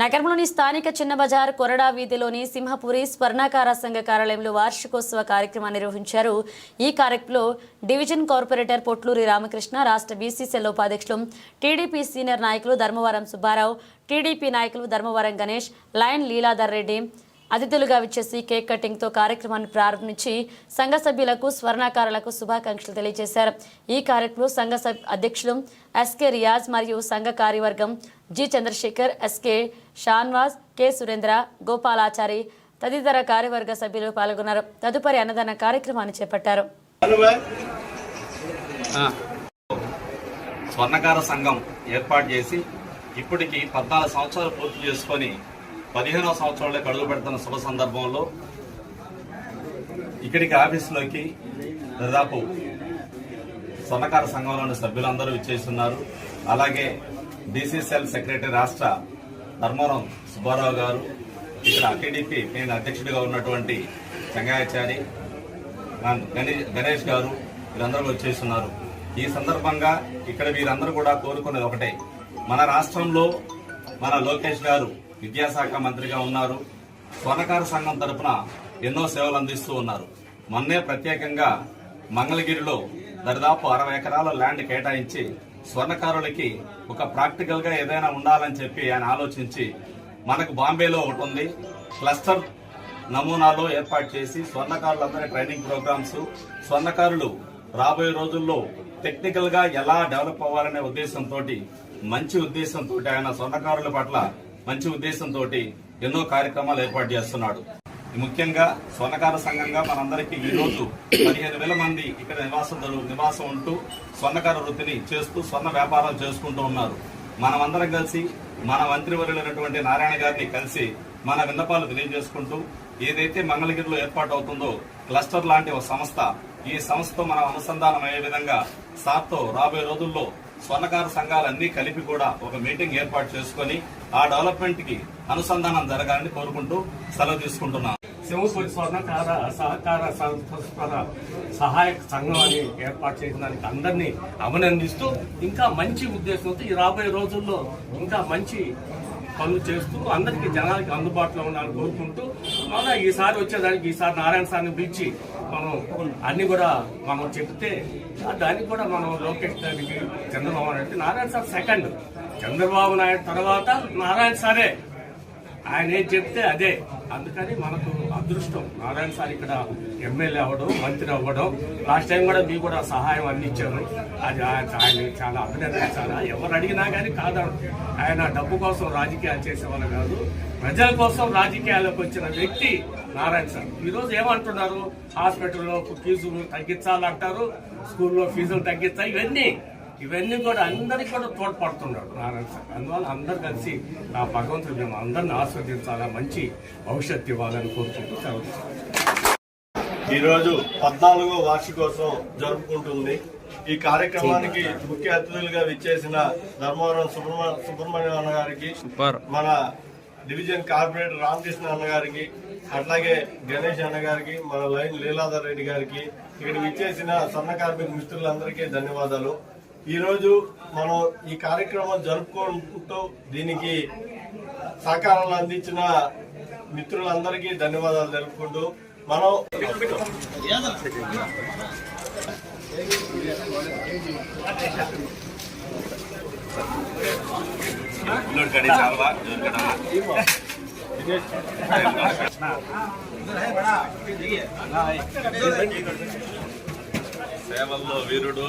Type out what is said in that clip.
నగరంలోని స్థానిక చిన్న బజార్ కొరడా వీధిలోని సింహపురి స్వర్ణాకార సంఘ కార్యాలయంలో వార్షికోత్సవ కార్యక్రమాన్ని నిర్వహించారు. ఈ కార్యక్రమంలో డివిజన్ కార్పొరేటర్ పొట్లూరి రామకృష్ణ రాష్ట్ర బీసీసీఎల్ ఉపాధ్యక్షులు టీడీపీ సీనియర్ నాయకులు ధర్మవరం సుబ్బారావు టీడీపీ నాయకులు ధర్మవరం గణేష్ లయన్ లీలాధర్ రెడ్డి అతిథులుగా విచ్చేసి కేక్ కటింగ్తో కార్యక్రమాన్ని ప్రారంభించి సంఘ సభ్యులకు స్వర్ణాకారులకు శుభాకాంక్షలు తెలియజేశారు. ఈ కార్యక్రమంలో సంఘ అధ్యక్షులు ఎస్కే రియాజ్ మరియు సంఘ కార్యవర్గం G Chandrashekar SK Shanwaz K Surendra Gopalachari తదితర కార్యవర్గ సభ్యులు పాల్గొన్నారు. తదుపరి అన్నదాన కార్యక్రమాన్ని చేపట్టారు. స్వర్ణకార సంఘం ఏర్పాటు చేసి ఇప్పటికి పద్నాలుగు సంవత్సరాలు పూర్తి చేసుకొని పదిహేనవ సంవత్సరంలో అడుగు పెడుతున్న శుభ సందర్భంలో ఇక్కడికి ఆఫీసులోకి దాదాపు సన్నకార సంఘంలోని సభ్యులందరూ ఇచ్చేస్తున్నారు అలాగే డిసిసిఎల్ సెక్రటరీ రాష్ట్ర ధర్మవరం సుబ్బారావు గారు ఇక్కడ టీడీపీ నేను అధ్యక్షుడిగా ఉన్నటువంటి చెంగాయాచారి గణేష్ గణేష్ గారు వీరందరూ వచ్చేస్తున్నారు. ఈ సందర్భంగా ఇక్కడ వీరందరూ కూడా కోరుకునేది ఒకటే. మన రాష్ట్రంలో మన లోకేష్ గారు విద్యాశాఖ మంత్రిగా ఉన్నారు. స్వర్ణకార సంఘం తరపున ఎన్నో సేవలు అందిస్తూ ఉన్నారు. మొన్నే ప్రత్యేకంగా మంగళగిరిలో దరిదాపు అరవై ఎకరాల ల్యాండ్ కేటాయించి స్వర్ణకారులకి ఒక ప్రాక్టికల్గా ఏదైనా ఉండాలని చెప్పి ఆయన ఆలోచించి మనకు బాంబేలో ఒకటి ఉంది. క్లస్టర్ నమూనాలో ఏర్పాటు చేసి స్వర్ణకారులందరి ట్రైనింగ్ ప్రోగ్రామ్స్ స్వర్ణకారులు రాబోయే రోజుల్లో టెక్నికల్గా ఎలా డెవలప్ అవ్వాలనే ఉద్దేశంతో మంచి ఉద్దేశంతో ఆయన స్వర్ణకారుల పట్ల మంచి ఉద్దేశంతో ఎన్నో కార్యక్రమాలు ఏర్పాటు చేస్తున్నాడు. ముఖ్యంగా స్వర్ణకార సంఘంగా మనందరికీ ఈ రోజు పదిహేను వేల మంది ఇక్కడ నివాసం నివాసం ఉంటూ స్వర్ణకార వృత్తిని చేస్తూ స్వర్ణ వ్యాపారాలు చేసుకుంటూ ఉన్నారు. మనమందరం కలిసి మన మంత్రివర్యులైనటువంటి నారాయణ గారిని కలిసి మన విన్నపాలు తెలియజేసుకుంటూ ఏదైతే మంగళగిరిలో ఏర్పాటు అవుతుందో క్లస్టర్ లాంటి ఒక సంస్థ ఈ సంస్థతో మనం అనుసంధానం అయ్యే విధంగా సార్తో రాబోయే రోజుల్లో స్వర్ణకార సంఘాలన్నీ కలిపి కూడా ఒక మీటింగ్ ఏర్పాటు చేసుకుని ఆ డెవలప్మెంట్కి అనుసంధానం జరగాలని కోరుకుంటూ సెలవు తీసుకుంటున్నాను. సింహపూరి స్వర్ణకార సహకార సంస్థల సహాయక సంఘం అని ఏర్పాటు చేసిన దానికి అందరినీ అభినందిస్తూ ఇంకా మంచి ఉద్దేశంతో ఈ రాబోయే రోజుల్లో ఇంకా మంచి పనులు చేస్తూ అందరికీ జనాలకి అందుబాటులో ఉండాలని కోరుకుంటూ మళ్ళీ ఈసారి వచ్చేదానికి ఈసారి నారాయణ సార్ని పిలిచి మనం అన్ని కూడా మనం చెప్తే దానికి కూడా మనం లోకేష్ గారికి చంద్రబాబు నాయుడు నారాయణ సార్ సెకండ్. చంద్రబాబు నాయుడు తర్వాత నారాయణ సారే. ఆయన ఏం చెప్తే అదే. అందుకని మనకు అదృష్టం. నారాయణ సార్ ఇక్కడ ఎమ్మెల్యే అవ్వడం మంత్రి అవ్వడం. లాస్ట్ టైం కూడా మీకు కూడా సహాయం అందించారు. అది ఆయన ఆయన చాలా అభినందించాలా? ఎవరు అడిగినా కానీ కాదు? ఆయన డబ్బు కోసం రాజకీయాలు చేసేవాళ్ళు కాదు. ప్రజల కోసం రాజకీయాల్లోకి వచ్చిన వ్యక్తి నారాయణ సార్. ఈరోజు ఏమంటున్నారు? హాస్పిటల్లో ఫీజులు తగ్గించాలంటారు స్కూల్లో ఫీజులు తగ్గించాలి ఇవన్నీ ఇవన్నీ కూడా అందరికి కూడా తోడ్పడుతున్నాడు నారాయణ సార్. అందువల్ల అందరు కలిసి నా భగవంతుడు మేము అందరిని ఆస్వాదించాలా మంచి భవిష్యత్తు ఇవ్వాలని కోరుకుంటూ సెలవు. ఈరోజు పద్నాలుగో వార్షికోత్సవం జరుపుకుంటుంది. ఈ కార్యక్రమానికి ముఖ్య అతిథులుగా విచ్చేసిన ధర్మవరం సుబ్రహ్మ సుబ్రహ్మణ్యం అన్న గారికి మన డివిజన్ కార్పొరేటర్ రామకృష్ణ అన్న గారికి అట్లాగే గణేష్ అన్న గారికి మన లైన్ లీలాధర్ రెడ్డి గారికి ఇక్కడ విచ్చేసిన సన్న కార్మిక మిత్రులందరికీ ధన్యవాదాలు. ఈరోజు మనం ఈ కార్యక్రమం జరుపుకుంటూ దీనికి సహకారాలు అందించిన మిత్రులందరికీ ధన్యవాదాలు తెలుపుకుంటూ మనం సేవల్లో వీరుడు